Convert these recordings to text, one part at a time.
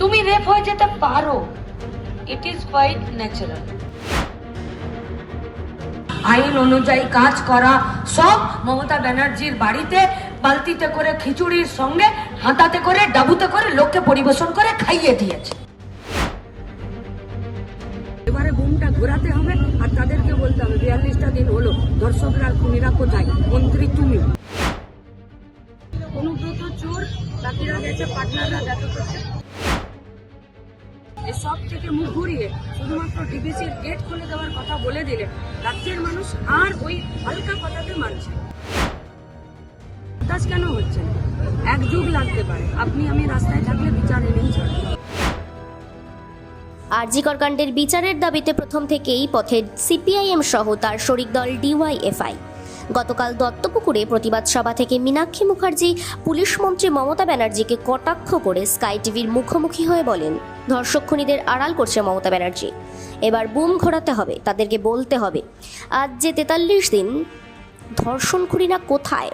তুমি রেপ হয়ে যেতে পারো। ইট ইজ কোয়াইট ন্যাচারাল আইন অনুযায়ী কাজ করা সব মমতা ব্যানার্জির বাড়িতে বালতিতে করে খিচুড়ির সঙ্গে হাতাতে করে ডাবুতে করে লোককে পরিবেশন করে খাইয়ে দিয়েছে। এবারে বুমটা ঘোরাতে হবে আর তাদেরকে বলতে হবে বিয়াল্লিশটা দিন হলো দর্শকরা খুনিরা কোথায়? মন্ত্রী তুমি। অনুব্রত চোর বাকিরা গেছে পাটনারা দেখা করছে। এসব থেকে মুখ ঘুরিয়ে শুধুমাত্র ডিবিসির গেট খুলে দেওয়ার কথা বলে দিলে রাজ্যের মানুষ আর ওই হালকা কথাতে মানছে হতাশ কেন হচ্ছে? এক যুগ লাগতে পারে। আপনি আমি রাস্তায় থাকলে বিচার এনেই ছাড়েন আরজিকর কাণ্ডের বিচারের দাবিতে প্রথম থেকেই পথে সিপিআইএম সহ তার শরিক দল ডিওয়াইএফআই গতকাল দত্তপুকুরে প্রতিবাদ সভা থেকে মীনাক্ষী মুখার্জি, পুলিশ মন্ত্রী মমতা ব্যানার্জিকে কটাক্ষ করে স্কাই টিভির মুখোমুখি হয়ে বলেন, ধর্ষক খুনিদের আড়াল করছে মমতা ব্যানার্জি। এবার বুম ঘোরাতে হবে, তাদেরকে বলতে হবে। আজ যে তেতাল্লিশ দিন ধর্ষণ খুনিরা কোথায়?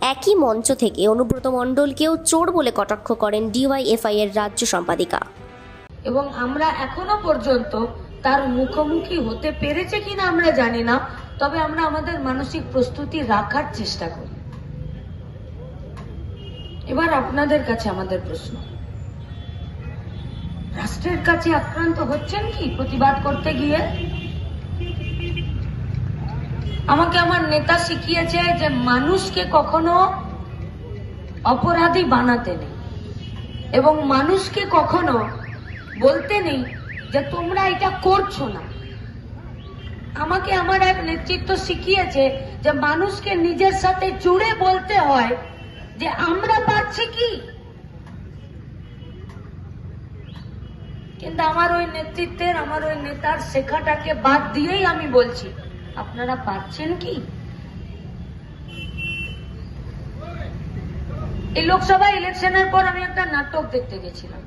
একই মঞ্চ থেকে অনুব্রত মণ্ডলকেও চোর বলে কটাক্ষ করেন ডিওয়াইএফআই এর রাজ্য সম্পাদিকা। এবং আমরা এখনও পর্যন্ত তার মুখোমুখি হতে পেরেছে কিনা আমরা জানি না। তবে আমরা আমাদের মানসিক প্রস্তুতি রাখার চেষ্টা করি। এবার আপনাদের কাছে আমাদের প্রশ্ন। রাষ্ট্রের কাছে আক্রান্ত হচ্ছেন কি প্রতিবাদ করতে গিয়ে? আমাকে আমার নেতা শিখিয়েছে যে মানুষকে কখনো অপরাধী বানাতে নেই এবং মানুষকে কখনো বলতে নেই যে তোমরা এটা করছ না। আমাকে আমার এক নেতৃত্ব শিখিয়েছে যে মানুষকে নিজের সাথে জুড়ে বলতে হয় যে আমরা পাচ্ছি কি? কিন্তু আমার ওই নেতৃত্বের, আমার ওই নেতার শেখাটাকে বাদ দিয়েই আমি বলছি, আপনারা পারছেন কি? এই লোকসভা ইলেকশনের পর আমি একটা নাটক দেখতে গেছিলাম।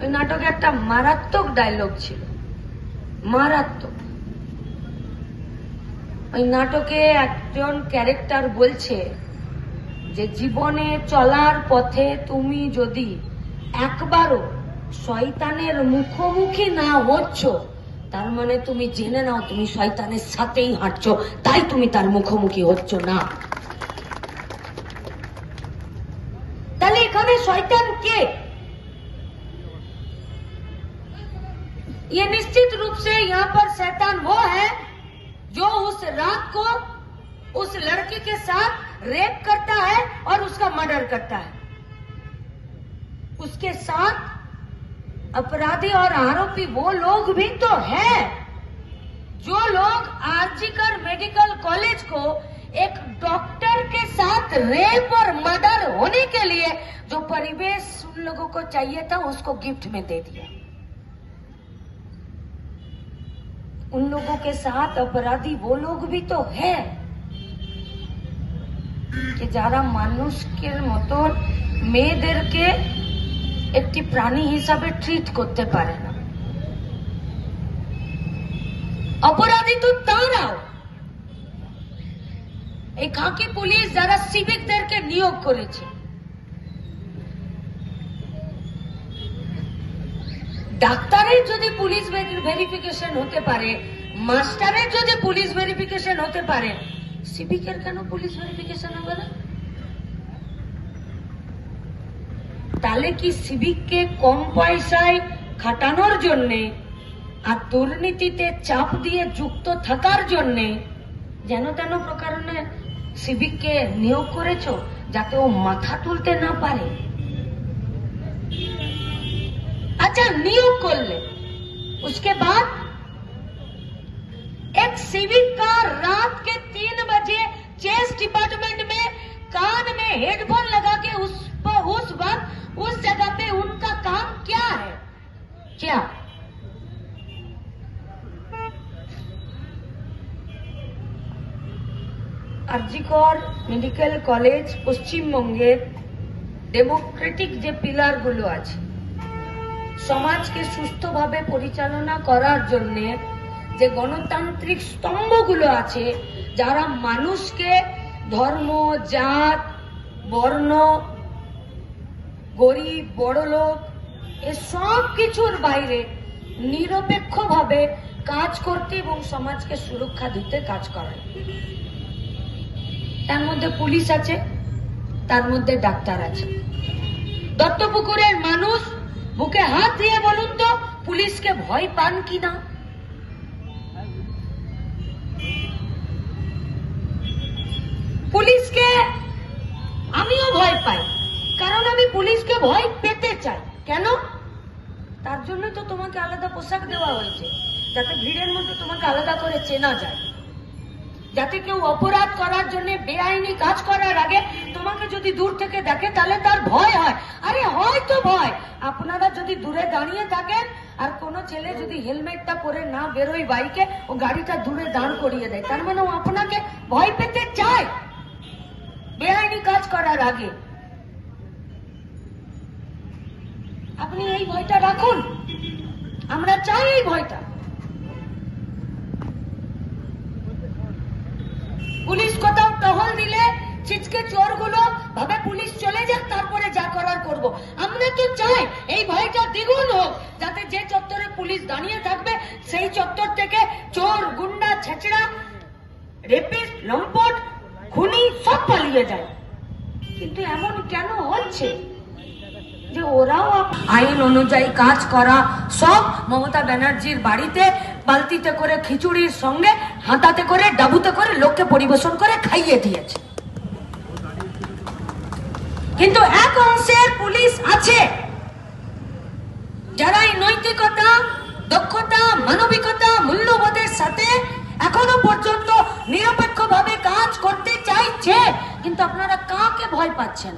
ওই নাটকে একটা মারাত্মক ডায়লগ ছিল। মারাত্মক। ওই নাটকে একজন ক্যারেক্টার বলছে যে, জীবনে চলার পথে তুমি যদি একবারও শয়তানের মুখোমুখি না হচ্ছ, তার মানে তুমি জেনে নাও তুমি শয়তানের সাথেই হাঁটছ, তাই তুমি তার মুখোমুখি হচ্ছ না। তাহলে এখানে শয়তান কে? ইয়ে নিশ্চিত रूप से यहाँ पर शैतान वो है जो उस रात को उस लड़के के साथ रेप करता है और उसका मर्डर करता है। उसके साथ अपराधी और आरोपी वो लोग भी तो है जो लोग आरजीकर मेडिकल कॉलेज को एक डॉक्टर के साथ रेप और मर्डर होने के लिए जो परिवेश उन लोगों को चाहिए था उसको गिफ्ट में दे दिया। उन लोगों के साथ अपराधी वो लोग भी तो है যে যারা মানুষকে মতন মেয়েদেরকে একটি প্রাণী হিসাবে ট্রিট করতে পারে না অপরাধী তো তারাও এই খাকি পুলিশ যারা সিভিকদেরকে নিয়োগ করেছে ডাক্তারের যদি পুলিশ ভেরিফিকেশন হতে পারে, মাস্টারের যদি পুলিশ ভেরিফিকেশন হতে পারে, সিভিকের কেন পুলিশ ভেরিফিকেশন হবে না? তাহলে কি সিভিককে কম পয়সায় খাটানোর জন্যে আর দুর্নীতিতে চাপ দিয়ে যুক্ত থাকার জন্যে যেন তেন প্রকারণে সিভিককে নিয়োগ করেছ, যাতে ও মাথা তুলতে না পারে? अच्छा नियोग कर ले उसके बाद एक सिविक का रात के तीन बजे चेस डिपार्टमेंट में कान में हेडफोन लगा के उस पर उस वक्त उस जगह पे उनका काम क्या है क्या আরজিকর মেডিকেল কলেজ পশ্চিমবঙ্গের ডেমোক্রেটিক যে পিলারগুলো আছে সমাজকে সুস্থভাবে পরিচালনা করার জন্য যে গণতান্ত্রিক স্তম্ভগুলো আছে, যারা মানুষকে ধর্ম, জাত, বর্ণ, গরিব বড় লোক এ সব কিছুর বাইরে নিরপেক্ষভাবে কাজ করতে এবং সমাজকে সুরক্ষা দিতে কাজ করে তার মধ্যে পুলিশ আছে, তার মধ্যে ডাক্তার আছে। দত্তপুকুরের মানুষ বুকে হাত দিয়ে বলুন তো, পুলিশকে ভয় পান কি না? পুলিশকে আমিও ভয় পাই, কারণ আমি পুলিশকে ভয় পেতে চাই। কেন? তার জন্য তো তোমাকে আলাদা পোশাক দেওয়া হয়েছে, যাতে ভিড়ের মধ্যে তোমাকে আলাদা করে চেনা যায়। যাতে কেউ অপরাধ করার জন্য বেআইনি কাজ করার আগে তোমাকে যদি দূর থেকে দেখে, তাহলে তার ভয় হয়। আরে, হয় তো ভয়। আপনারা যদি দূরে দাঁড়িয়ে থাকেন, আর কোনো ছেলে যদি হেলমেটটা পরে না বেরোয় বাইকে, ও গাড়িটা দূরে দাঁড় করিয়ে দেয়। তার মানে ও আপনাকে ভয় পেতে চায় বেআইনি কাজ করার আগে। আপনি এই ভয়টা রাখুন। আমরা চাই এই ভয়টা। পুলিশ কোথাও টহল দিলে, ছিচকে চোরগুলো ভাবে পুলিশ চলে যাক, তারপরে যা করার করব। আমরা তো চাই এই ভয়টা দ্বিগুণ হোক, যাতে যে চত্বরে পুলিশ দাঁড়িয়ে থাকবে, সেই চত্বর থেকে চোর, গুন্ডা, ছেচড়া রেপিস্ট লম্পট, খুনি সব পালিয়ে যায়। কিন্তু এমন কেন হচ্ছে যে ওরাও আইন অনুযায়ী কাজ করা সব মমতা ব্যানার্জির বাড়িতে, বালতিতে করে খিচুড়ির সঙ্গে হাতাতে করে, ডাবুতে করে, লোককে পরিবেশন করে খাইয়ে দিয়েছে। কিন্তু এক অংশের পুলিশ আছে, যারা এই নৈতিকতা, দক্ষতা, মানবিকতা, মূল্যবোধের সাথে এখনও পর্যন্ত নিরপেক্ষভাবে কাজ করতে চাইছে। কিন্তু আপনারা কাকে ভয় পাচ্ছেন?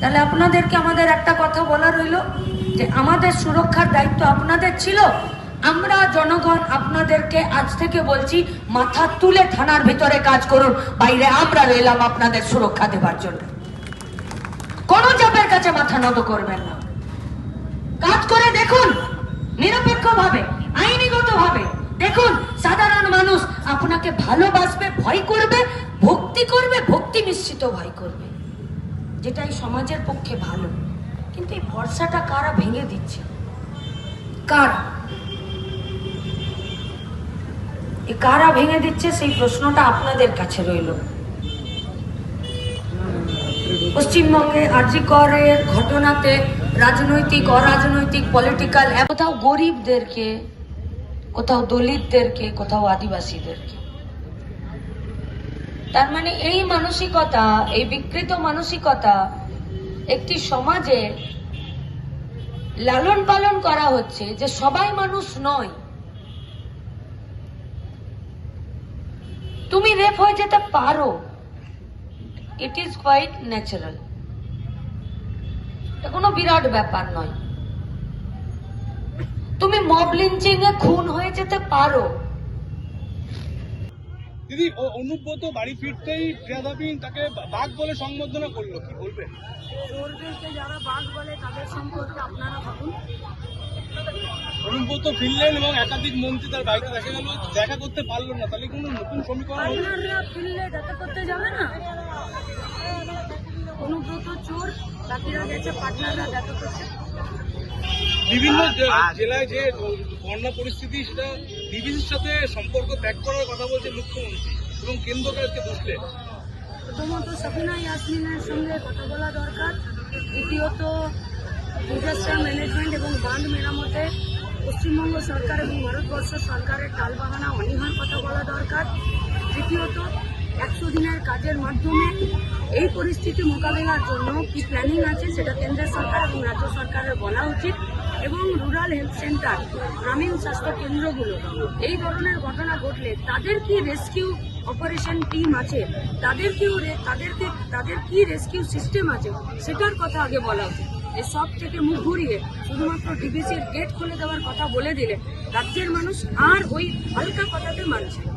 তাহলে আপনাদেরকে আমাদের একটা কথা বলা রইল যে আমাদের সুরক্ষার দায়িত্ব আপনাদের ছিল। আমরা জনগণ আপনাদেরকে আজ থেকে বলছি, মাথা তুলে থানার ভিতরে কাজ করুন, বাইরে আমরা রইলাম আপনাদের সুরক্ষা দেবার জন্য। কোন চাপের কাছে মাথা নত করবেন না। কাজ করে দেখুন, নিরপেক্ষভাবে, আইনিগতভাবে। দেখুন, সাধারণ মানুষ আপনাকে ভালোবাসবে, ভয় করবে, ভক্তি করবে, ভক্তি মিশ্রিত ভয় করবে। যেটা এই সমাজের পক্ষে ভালো। কিন্তু এই ভরসাটা কারা ভেঙে দিচ্ছে? কারা এ কারা ভেঙে দিচ্ছে সেই প্রশ্নটা আপনাদের কাছে রইল। পশ্চিমবঙ্গে আরজি করের ঘটনাতে রাজনৈতিক, অরাজনৈতিক পলিটিক্যাল কোথাও গরিবদেরকে, কোথাও দলিতদেরকে, কোথাও আদিবাসীদেরকে। তার মানে এই মানসিকতা, এই বিকৃত মানসিকতা একটি সমাজে লালন পালন করা হচ্ছে যে সবাই মানুষ নয়। তুমি রেপ হয়ে যেতে পারো। ইট ইজ কোয়াইট ন্যাচারাল এটা কোনো বিরাট ব্যাপার নয়। তুমি মব লিঞ্চিং এ খুন হয়ে যেতে পারো। দিদি ও- অনুব্রত বাড়ি ফিরতেই প্রিয়াদাবিন তাকে বাঘ বলে সম্বোধনা করল কি বলবেন? যারা বাঘ বলে তাদের সম্পর্কে আপনারা ভাবুন। অনুব্রত ফিরলেন এবং একাধিক মন্ত্রী তার বাড়িতে দেখা গেল দেখা করতে পারল না। তাহলে কোনো নতুন সমীকরণ? ফিরলে দেখা করতে যাবে না? অনুব্রত চোর বাকিরা গেছে পার্টনাররা দেখা করছে। বিভিন্ন জেলায় যে বন্যা পরিস্থিতি সেটা ডিবিসির সাথে সম্পর্ক ত্যাগ করার কথা বলছে মুখ্যমন্ত্রী এবং কেন্দ্রকে আজকে বুঝলেন প্রথমত সাবিনা ইয়াসমিনের সঙ্গে কথা বলা দরকার। দ্বিতীয়ত ডিজাস্টার ম্যানেজমেন্ট এবং বাঁধ মেরামতে পশ্চিমবঙ্গ সরকার এবং ভারতবর্ষ সরকারের টালবাহানা অনীহার কথা বলা দরকার। তৃতীয়ত একশো দিনের কাজের মাধ্যমে এই পরিস্থিতি মোকাবেলার জন্য কি প্ল্যানিং আছে সেটা কেন্দ্র সরকার এবং রাজ্য সরকারের বলা উচিত এবং রুরাল হেলথ সেন্টার গ্রামীণ স্বাস্থ্য কেন্দ্রগুলো, এই ধরনের ঘটনা ঘটলে তাদের কি রেস্কিউ অপারেশন টিম আছে? তাদের কি তাদেরকে তাদের কি রেস্কিউ সিস্টেম আছে? সেটার কথা আগে বলা উচিত। এই সব থেকে মুখ ঘুরিয়ে শুধুমাত্র ডিবিসির গেট খুলে দেওয়ার কথা বলে দিলে রাজ্যের মানুষ আর ওই হালকা কথাতে মানছে না।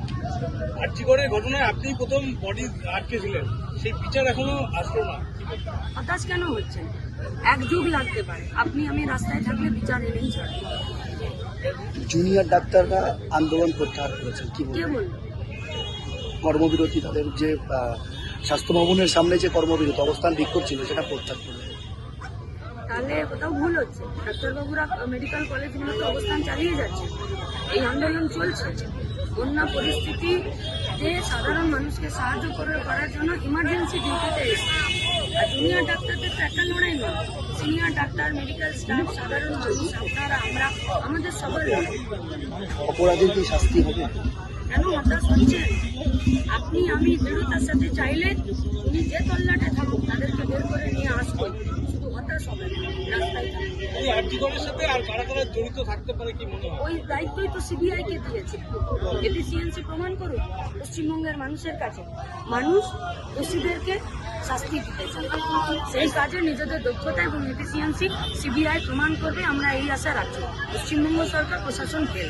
আর্যিগড়ের ঘটনায় আপনি প্রথম বডি আটকে ছিলেন সেই বিচার এখনও আসলো না। হতাশ কেন হচ্ছেন? এক যুগ লাগতে পারে। আপনি আমি রাস্তায় থাকলে বিচার এনেই ছাড়বেন জুনিয়র ডাক্তাররা আন্দোলন প্রত্যাহার করেছেন কি কে বলবেন কর্মবিরতি তাদের যে স্বাস্থ্য ভবনের সামনে যে কর্মবিরতি অবস্থান বিক্ষোভ ছিল সেটা প্রত্যাখ্যান করলেন তাহলে কোথাও ভুল হচ্ছে। ডাক্তারবাবুরা মেডিকেল কলেজগুলোতে অবস্থান চালিয়ে যাচ্ছে। এই আন্দোলন চলছে। বন্যা পরিস্থিতি যে সাধারণ মানুষকে সাহায্য করে করার জন্য ইমার্জেন্সি ডিউটিতে এসেছে। আর জুনিয়র ডাক্তারদের তো একটা লড়াই নয়। সিনিয়র ডাক্তার মেডিকেল স্টাফ সাধারণ মানুষ আপনারা আমরা আমাদের সবার অপরাধীর কি শাস্তি হবে? কেন হতাশ হচ্ছেন? আপনি আমি দৃঢ়তার সাথে চাইলে উনি যে তল্লাটে থাকুক তাদেরকে বের করে নিয়ে আসব শুধু হতাশ হবে না, রাস্তায় থাকবে। সাথে আর কারা কারা জড়িত থাকতে পারে কি মনে হয়? ওই দায়িত্বই তো সিবিআই কে দিয়েছে এফিসিয়েন্সি প্রমাণ করুন পশ্চিমবঙ্গের মানুষের কাছে মানুষ দোষীদেরকে শাস্তি দিতে চায়। সেই কাজে নিজেদের দক্ষতা এবং এফিসিয়েন্সি সিবিআই প্রমাণ করবে আমরা এই আশা রাখছি। পশ্চিমবঙ্গ সরকার প্রশাসন ফেল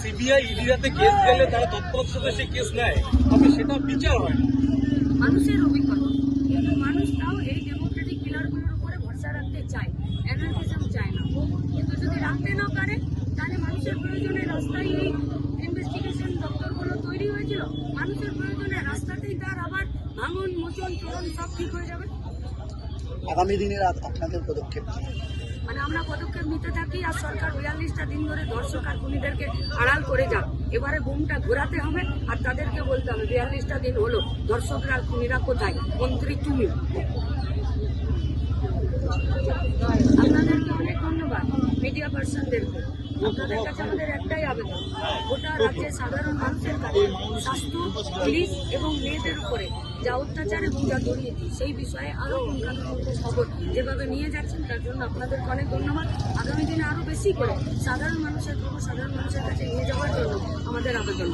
সিবিআই ইডিরাতে কেস গেলে তারা তৎপরতার সাথে সেই কেস নেয় তবে সেটা বিচার হয় না। মানুষের অভিজ্ঞতা। কিন্তু মানুষ তাও এই ডেমোক্রেটিক পিলারগুলোর উপরে ভরসা রাখতে চায়। না রাখতে না পারে তাহলে মানুষের প্রয়োজনে রাস্তায় এই ইনভেস্টিগেশন দপ্তরগুলো তৈরি হয়েছিল। মানুষের প্রয়োজনে রাস্তাতেই তার আবার ভাঙন মোচন চলন সব ঠিক হয়ে যাবে। আগামী দিনের আপনাদের পদক্ষেপ মানে আমরা পদক্ষেপ নিতে থাকি আর সরকার বিয়াল্লিশটা দিন ধরে দর্শক আর খুনিদেরকে আড়াল করে যাক। এবারে বুমটা ঘোরাতে হবে আর তাদেরকে বলতে হবে বিয়াল্লিশটা দিন হলো দর্শকরা আর খুনিরা কোথায়? মন্ত্রী তুমি। আপনাদেরকে মিডিয়া পার্সনদেরকে আপনাদের কাছে আমাদের একটাই আবেদন, গোটা রাজ্যের সাধারণ মানুষের কাছে স্বাস্থ্য, পুলিশ এবং মেয়েদের উপরে যা অত্যাচার এবং যা দুর্নীতি, সেই বিষয়ে আরও পুঙ্খানুপুঙ্খ খবর যেভাবে নিয়ে যাচ্ছেন, তার জন্য আপনাদেরকে অনেক ধন্যবাদ। আগামী দিনে আরও বেশি করে সাধারণ মানুষের খবর সাধারণ মানুষের কাছে নিয়ে যাওয়ার জন্য আমাদের আবেদন